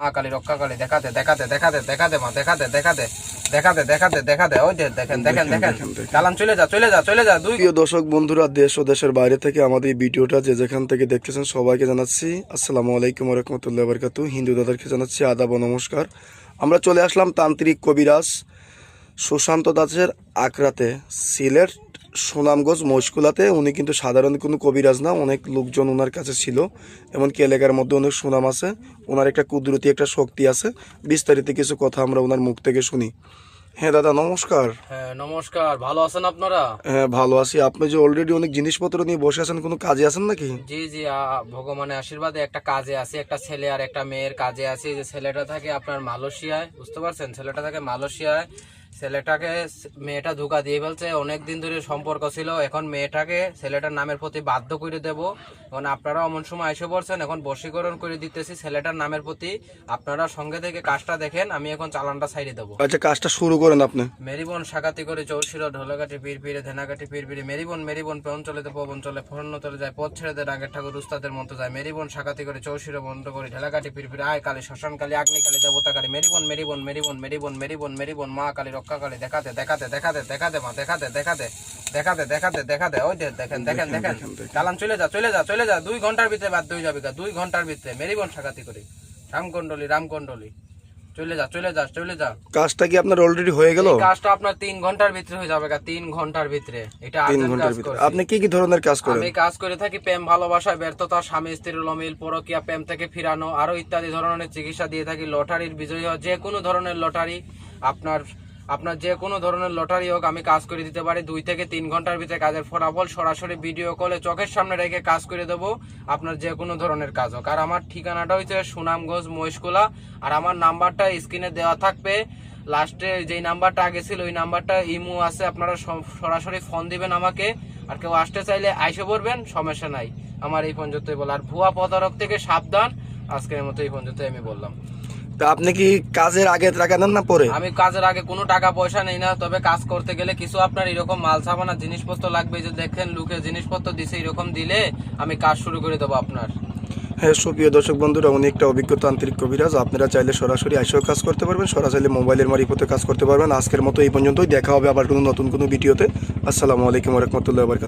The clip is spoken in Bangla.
মা কালী রক্ষা কালী দেখাতে দেখাতে দেখাতে দেখাতে মা দেখাতে দেখাতে দেখাতে দেখাতে দেখাতে ওই দেখেন দেখেন দেখেন চালান চলে যা চলে যা চলে যা দুই প্রিয় দর্শক বন্ধুরা দেশ ও দেশের বাইরে থেকে আমাদের এই ভিডিওটা যে যেখান থেকে দেখতেছেন সবাইকে জানাচ্ছি আসসালামু আলাইকুম রহমতুল্লাহ বরকাতু হিন্দু দাদারকে জানাচ্ছি আদাব নমস্কার। আমরা চলে আসলাম তান্ত্রিক কবিরাজ সুশান্ত দাসের আকরাতে সিলেট সুনামগঞ্জ মশকুলাতে উনি কিন্তু সাধারণ কোনো কবিরাজ না অনেক লোকজন ওনার কাছে ছিল। এমনকি এলাকার মধ্যে অনেক সুনাম আছে ওনার একটা কুদরতি একটা শক্তি আছে। বিস্তারিত কিছু কথা আমরা ওনার মুখ থেকে শুনি। হ্যাঁ দাদা নমস্কার। হ্যাঁ নমস্কার। ভালো আছেন আপনারা? হ্যাঁ ভালো আছি। আপনি যে অলরেডি অনেক জিনিসপত্র নিয়ে বসে আছেন কোনো কাজে আছেন নাকি? জি জি ভগবানের আশীর্বাদে একটা কাজে আছে। একটা ছেলে আর একটা মেয়ের কাজে আছে। যে ছেলেটা থাকে আপনার মালয়েশিয়ায় বুঝতে পারছেন? ছেলেটা থাকে মালয়েশিয়ায়। ছেলেটাকে মেয়েটা ধোকা দিয়ে ফেলছে। অনেক দিন ধরে সম্পর্ক ছিল। এখন মেয়েটাকে ছেলেটার নামের প্রতি বাধ্য করে দেব। এখন আপনারা অমন সময় এসে পড়ছেন। এখন বশীকরণ করে দিতেছি ছেলেটার নামের প্রতি। আপনারা সঙ্গে থেকে কাজটা দেখেন। আমি এখন চালানটা সাইডে দেবো। আচ্ছা কাজটা শুরু করেন আপনি। মেরিবন সাকাতি করে চৌশির ঢোলাঘাটি পীর পীরে ধেনাঘাটি পীর পীরে মেরিবন মেরিবন পেন চলে পবন চলে ফরন্ন চলে যায় পথ ছেড়ে দেয় রাগের ঠাকুর উস্তাদের মতো যায়। মেরিবন সাকাতি করে চৌশির বন্ধ করে ঢেলাঘাটি পীর পীরে আয় কালী শ্মশান কালী আগ্নি কালী দেবতা মেরিবন মেরিবন মেরিবন মেরিবন মেরিবন মেরিবন মা কালী রক্ষা কালী দেখাতে দেখাতে দেখাতে দেখাতে মা দেখাতে দেখাতে দেখাতে দেখাতে দেখাতে ওই দেখেন দেখেন দেখেন চালান চলে যা চলে যা চলে যা দুই ঘণ্টার ভিতরে বাধ্য হয়ে যাবে দুই ঘণ্টার ভিতরে। মেরিবন সাকাতি করে। চলে যা চলে যা চলে যা। কাজটা কি আপনার অলরেডি হয়ে গেল? কাজটা আপনার তিন ঘণ্টার ভিতরে হয়ে যাবে ঘণ্টার ভিতরে। এটা তিন ঘণ্টার কাজ ভিতরে। আপনি কি কি ধরনের কাজ করেন? আমি কাজ করে থাকি প্রেম ভালোবাসায় ব্যর্থতা স্বামী স্ত্রীর লমিল পরকিয়া প্রেম থেকে ফিরানো আরও ইত্যাদি ধরনের চিকিৎসা দিয়ে থাকি। লটারির বিজয়ী যে কোনো ধরনের লটারি আপনার আপনার যে কোনো ধরনের লটারি হোক, আমি কাজ করে দিতে পারি। দুই থেকে তিন ঘণ্টার ভিতরে কাজের ফলাফল সরাসরি ভিডিও কলে চোখের সামনে রেখে কাজ করে দেবো। আপনার যে কোনো ধরনের কাজ হোক। আর আমার ঠিকানাটা হচ্ছে সুনামগঞ্জ মহিষকুলা আর আমার নাম্বারটা স্ক্রিনে দেওয়া থাকবে। লাস্টে যেই নাম্বারটা আগে ছিল, ওই নাম্বারটা ইমো আছে। আপনারা সরাসরি ফোন দিবেন আমাকে। আর কেউ আসতে চাইলে আইসে পড়বেন, সমস্যা নাই। আমার এই পর্যন্তই বল আর ভুয়া প্রতারক থেকে সাবধান। আজকের মতো এই পর্যন্তই আমি বললাম। তা আপনি কি কাজের আগে টাকা নেন না পরে? আমি কাজের আগে কোনো টাকা পয়সা নেই না তবে কাজ করতে গেলে কিছু আপনার এরকম মাল সাবানা জিনিসপত্র লাগবে যে দেখেন লুকে জিনিসপত্র দিছে এরকম দিলে আমি কাজ শুরু করে দেবো আপনার। হ্যাঁ সুপ্রিয় দর্শক বন্ধুরা উনি একটা অভিজ্ঞ তান্ত্রিক কবিরাজ। আপনারা চাইলে সরাসরি এসেও কাজ করতে পারবেন সরাসরি মোবাইলের মারিফতে কাজ করতে পারবেন। আজকের মতো এই পর্যন্তই। দেখা হবে আবার কোনো নতুন কোনো ভিডিওতে। আসসালামু আলাইকুম রহমতুল্লাহ বরকাত